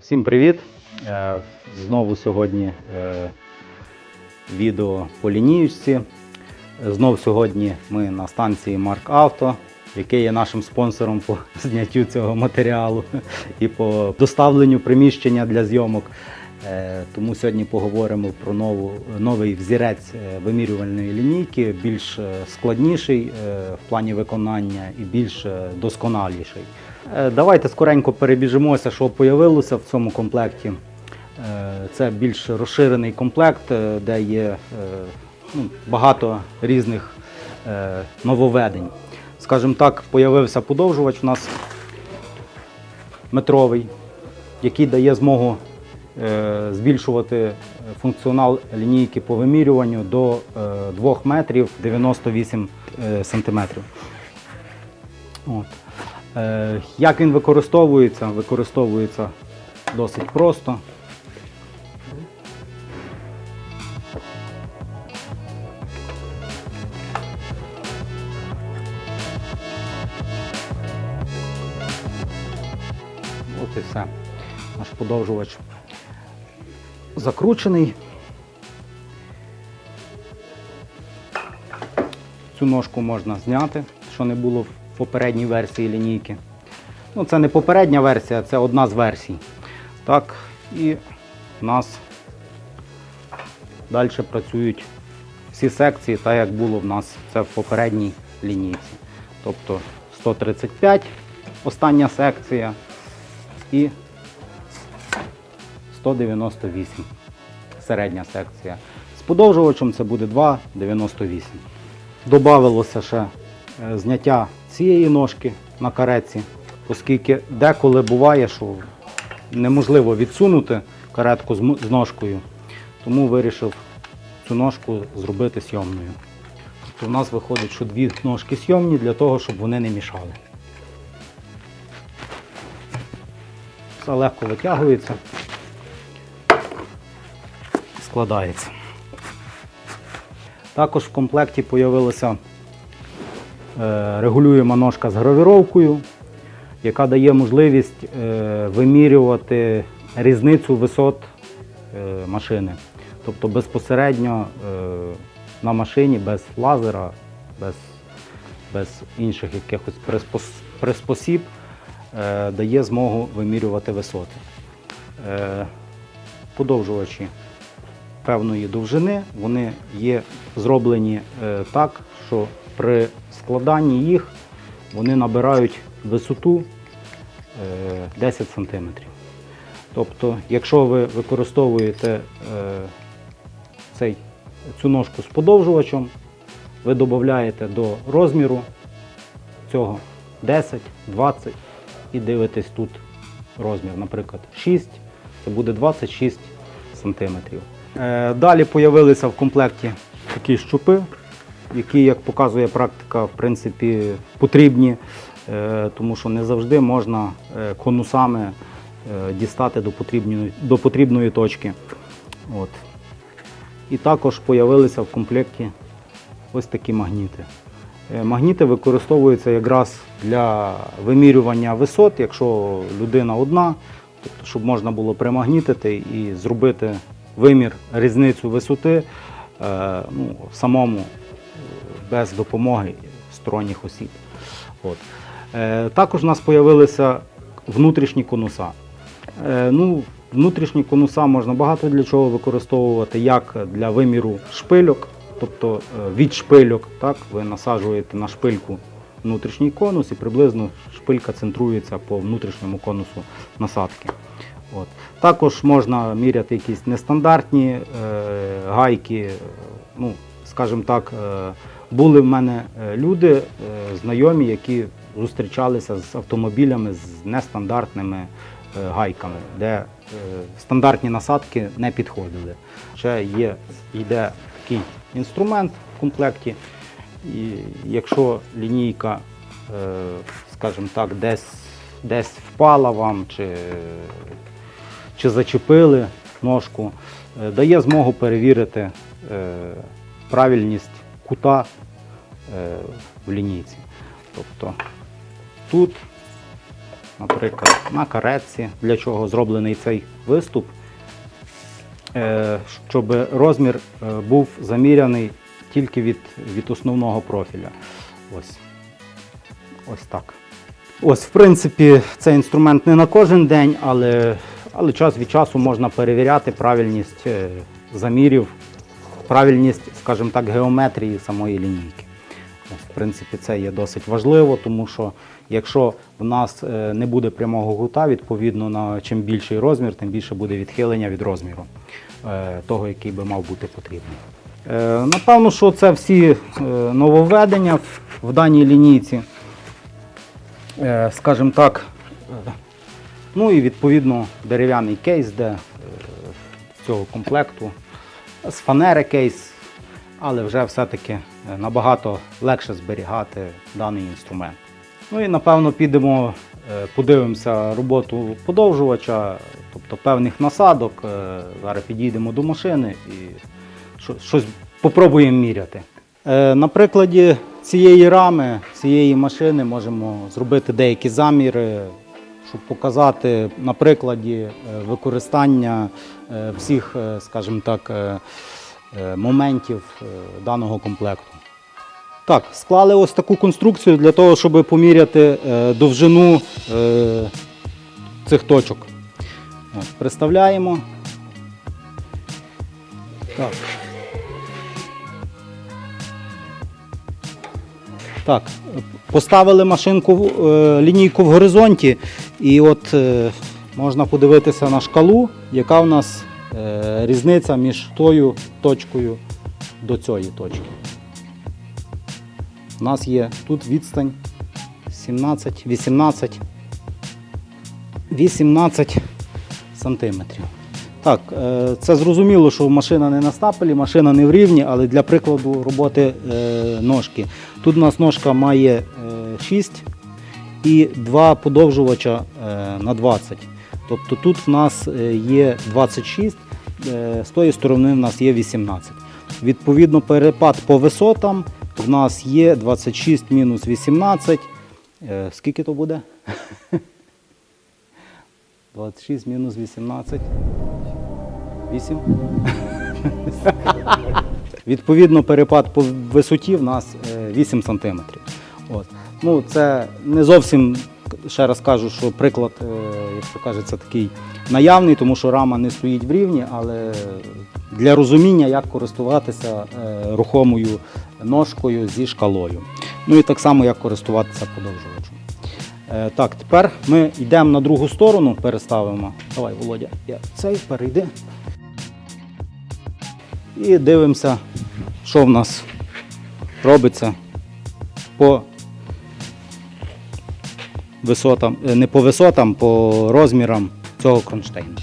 Всім привіт! Е, Знову сьогодні е, відео по лініючці. Знов сьогодні ми на станції Марк Авто, який є нашим спонсором по зняттю цього матеріалу і по доставленню приміщення для зйомок. Е, Тому сьогодні поговоримо про нову, новий взірець вимірювальної лінійки, більш складніший в плані виконання і більш досконаліший. Е, Давайте скоренько перебіжимося, що появилося в цьому комплекті. Е, Це більш розширений комплект, е, де є ну, багато різних нововведень. Скажімо так, появився подовжувач у нас метровий, який дає змогу збільшувати функціонал лінійки по вимірюванню до е, 2 метрів 98 е, сантиметрів. От. Е, Як він використовується? Використовується досить просто. От і все. Наш подовжувач закручений. Цю ножку можна зняти, що не було в попередній версії лінійки. Ну, це не попередня версія, це одна з версій. Так, і в нас далі працюють всі секції, так як було в нас це в попередній лінійці. Тобто 135 остання секція і 198 середня секція. З подовжувачем це буде 2,98. Добавилося ще е, зняття цієї ножки на кареці, оскільки деколи буває, що неможливо відсунути каретку з ножкою, тому вирішив цю ножку зробити сйомною. Тобто у нас виходить, що дві ножки сйомні для того, щоб вони не мішали. Все легко витягується, складається. Також в комплекті з'явилася е, регулюєма ножка з гравіровкою, яка дає можливість е, вимірювати різницю висот е, машини. Тобто безпосередньо на машині без лазера, без, без інших якихось приспосіб дає змогу вимірювати висоти. Подовжувачі певної довжини, вони є зроблені так, що при складанні їх вони набирають висоту е, 10 см. Тобто, якщо ви використовуєте е, цей, цю ножку з подовжувачем, ви додаєте до розміру цього 10, 20 і дивитесь тут розмір, наприклад, 6, це буде 26 сантиметрів. Е, Далі з'явилися в комплекті такі щупи, які, як показує практика, в принципі, потрібні, е, тому що не завжди можна е, конусами е, дістати до потрібної, до потрібної точки. От. І також з'явилися в комплекті ось такі магніти. Магніти використовуються якраз для вимірювання висот, якщо людина одна, тобто, щоб можна було примагнітити і зробити вимір різницю висоти ну, самому без допомоги сторонніх осіб. От. Е, Також у нас з'явилися внутрішні конуса. Е, Ну, внутрішні конуса можна багато для чого використовувати, як для виміру шпильок, тобто е, від шпильок, так, ви насаджуєте на шпильку внутрішній конус і приблизно шпилька центрується по внутрішньому конусу насадки. От. Також можна міряти якісь нестандартні е, гайки. Ну, скажімо так, е, були в мене е, люди, е, знайомі, які зустрічалися з автомобілями з нестандартними е, гайками, де стандартні насадки не підходили. Ще є, йде такий інструмент в комплекті, і якщо лінійка, скажімо так, десь, десь впала вам чи чи зачепили ножку, дає змогу перевірити правильність кута в лінійці. Тобто тут наприклад, на каретці, для чого зроблений цей виступ, е, щоб розмір е, був заміряний тільки від, від основного профіля. Ось. Ось так. Ось, в принципі, цей інструмент не на кожен день, але, але час від часу можна перевіряти правильність е, замірів, правильність, скажімо так, геометрії самої лінійки. Ось, в принципі, це є досить важливо, тому що якщо в нас е, не буде прямого гута, відповідно, на чим більший розмір, тим більше буде відхилення від розміру е, того, який би мав бути потрібний. Е, Напевно, що це всі нововведення в- даній лінійці. Скажімо так, ну і відповідно дерев'яний кейс, де цього комплекту з фанери кейс, але вже все-таки набагато легше зберігати даний інструмент. Ну і напевно підемо, е, подивимося роботу подовжувача, тобто певних насадок. Е, Зараз підійдемо до машини і щось попробуємо міряти. Е, На прикладі цієї рами, цієї машини можемо зробити деякі заміри, щоб показати на прикладі використання всіх, скажімо так, моментів даного комплекту. Так, склали ось таку конструкцію для того, щоб поміряти е, довжину е, цих точок. От, Представляємо. Так. Так, поставили машинку, е, лінійку в горизонті, і от можна подивитися на шкалу, яка в нас різниця між тою точкою до цієї точки. У нас є тут відстань 17, 18, 18 сантиметрів. Так, е, це зрозуміло, що машина не на стапелі, машина не в рівні, але для прикладу роботи е, ножки. Тут у нас ножка має 6 і два подовжувача е, на 20. Тобто тут в нас е, є 26, е, з тої сторони в нас є 18. Відповідно, перепад по висотам в нас є 26 мінус 18. Е, Скільки то буде? 26 мінус 18. 8. Відповідно, перепад по висоті в нас е, 8 см. От. Ну, це не зовсім, ще раз кажу, що приклад, е, як то кажеться, такий наявний, тому що рама не стоїть в рівні, але для розуміння, як користуватися е, рухомою ножкою зі шкалою. Ну і так само, як користуватися подовжувачем. Е, Так, тепер ми йдемо на другу сторону, переставимо. Давай, Володя, я цей перейди. І дивимося, що в нас робиться по висотам, е, не по висотам, по розмірам цього кронштейну.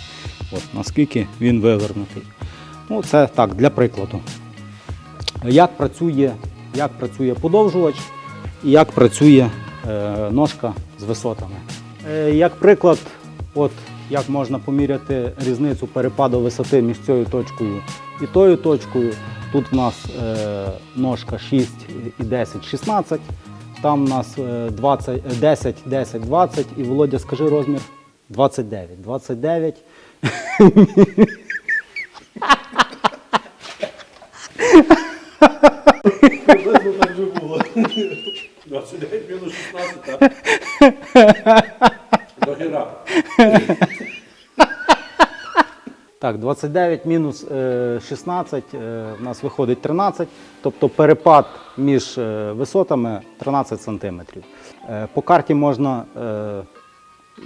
От, наскільки він вивернутий. Ну, це так, для прикладу. Як працює, як працює подовжувач і як працює е, ножка з висотами. Е, як приклад, от як можна поміряти різницю перепаду висоти між цією точкою і тою точкою. Тут в нас е, ножка 6 і 10, 16. Там в нас е, 20, е, 10, 10, 20. І Володя, скажи розмір 29. 29. Приблизно так вже було. 29 мінус 16, так? До. Так, 29 мінус е, 16 е, в нас виходить 13, тобто перепад між е, висотами 13 сантиметрів. Е, По карті можна е,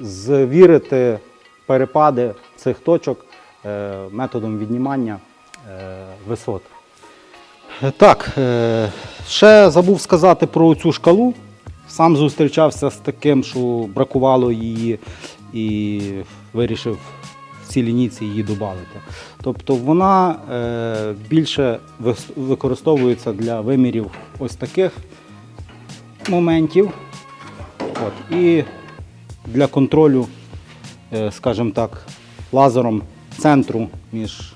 звірити перепади цих точок е, методом віднімання е, висот. Так, е, ще забув сказати про цю шкалу. Сам зустрічався з таким, що бракувало її і вирішив в цій лінійці її додати. Тобто вона е, більше використовується для вимірів ось таких моментів. От, і для контролю, е, скажімо так, лазером центру між,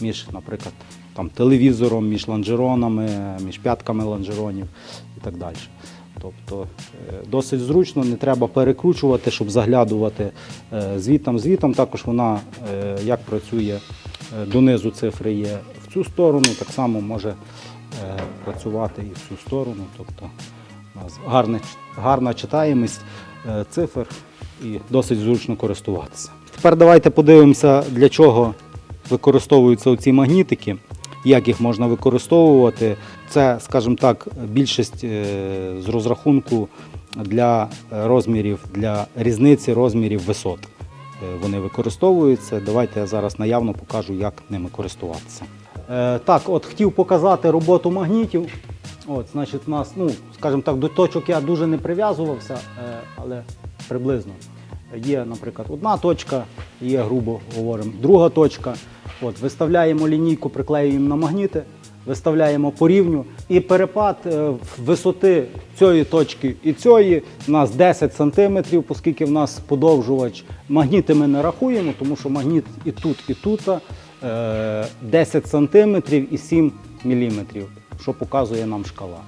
між наприклад, там, телевізором, між лонжеронами, між п'ятками лонжеронів і так далі. Тобто е, досить зручно, не треба перекручувати, щоб заглядувати е, звітом. Звітом також вона е, як працює донизу цифри є в цю сторону, так само може працювати і в цю сторону. Тобто гарна, гарна читаємість цифр і досить зручно користуватися. Тепер давайте подивимося, для чого використовуються ці магнітики, як їх можна використовувати. Це, скажімо так, більшість е, з розрахунку для розмірів, для різниці розмірів висот. Е, Вони використовуються. Давайте я зараз наявно покажу, як ними користуватися. Е, Так, от хотів показати роботу магнітів. От, значить, у нас, ну, скажімо так, до точок я дуже не прив'язувався, але приблизно. Є, наприклад, одна точка, є, грубо говоримо, друга точка. От, виставляємо лінійку, приклеюємо на магніти, виставляємо по рівню. І перепад е, висоти цієї точки і цієї у нас 10 см, оскільки в нас подовжувач. Магніти ми не рахуємо, тому що магніт і тут, і тут е, 10 см і 7 мм, що показує нам шкала.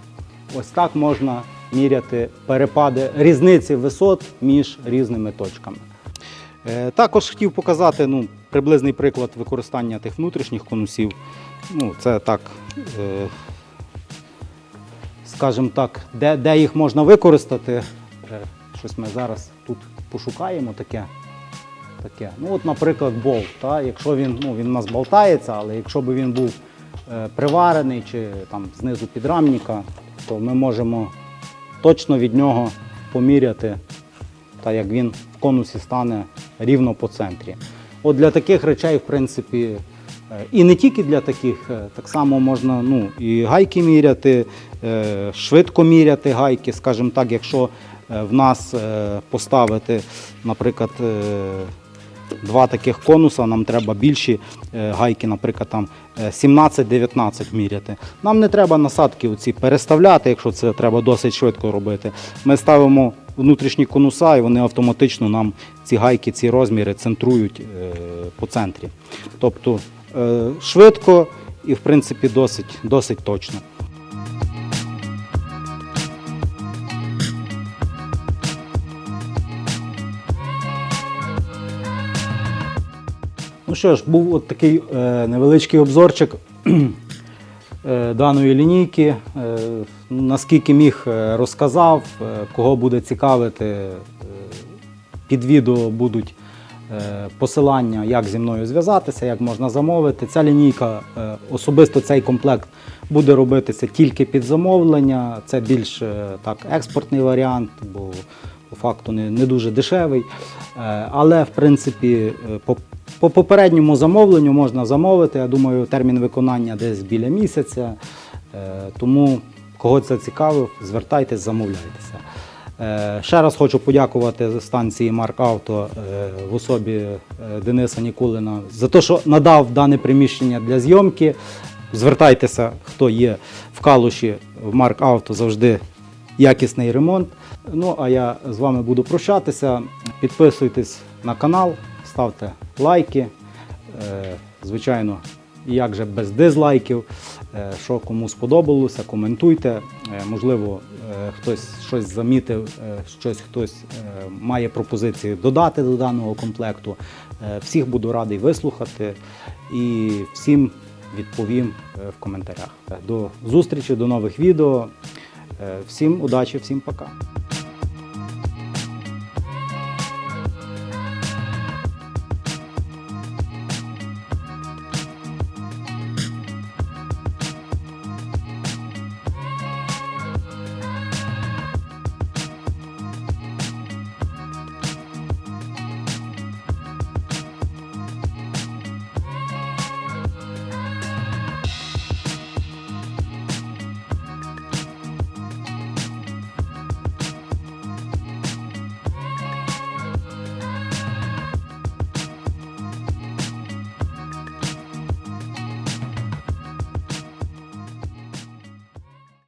Ось так можна міряти перепади різниці висот між різними точками. Е, Також хотів показати ну, приблизний приклад використання тих внутрішніх конусів. Ну, це так, е, скажімо так, де, де їх можна використати. Е, Щось ми зараз тут пошукаємо таке. таке. Ну, от, наприклад, болт. Та? Якщо він, ну, він у нас болтається, але якщо б він був е, приварений чи там знизу підрамника, то ми можемо точно від нього поміряти, та як він в конусі стане рівно по центрі. От для таких речей, в принципі, е, і не тільки для таких, е, так само можна ну, і гайки міряти, е, швидко міряти гайки, скажімо так, якщо в нас поставити, наприклад, два таких конуса, нам треба більші е, гайки, наприклад, там е, 17-19 міряти. Нам не треба насадки оці переставляти, якщо це треба досить швидко робити. Ми ставимо внутрішні конуса і вони автоматично нам ці гайки, ці розміри центрують е, по центрі. Тобто е, швидко і в принципі досить, досить точно. Що ж, був от такий е, невеличкий обзорчик е, даної лінійки. Е, наскільки міг розказав, кого буде цікавити, під відео будуть посилання, як зі мною зв'язатися, як можна замовити. Ця лінійка, особисто цей комплект буде робитися тільки під замовлення. Це більш так експортний варіант, бо по факту не, не дуже дешевий. Е, Але в принципі е, по, по попередньому замовленню можна замовити. Я думаю, термін виконання десь біля місяця. Е, Тому кого це цікавив, звертайтесь, замовляйтеся. Ще раз хочу подякувати станції Марк Авто в особі Дениса Нікулина за те, що надав дане приміщення для зйомки. Звертайтеся, хто є в Калуші, в Марк Авто завжди якісний ремонт. Ну а я з вами буду прощатися. Підписуйтесь на канал, ставте лайки. Е, Звичайно, як же без дизлайків. Е, Що кому сподобалося, коментуйте. Е, Можливо, хтось щось замітив, щось хтось має пропозиції додати до даного комплекту. Всіх буду радий вислухати і всім відповім в коментарях. До зустрічі, до нових відео. Всім удачі, всім пока.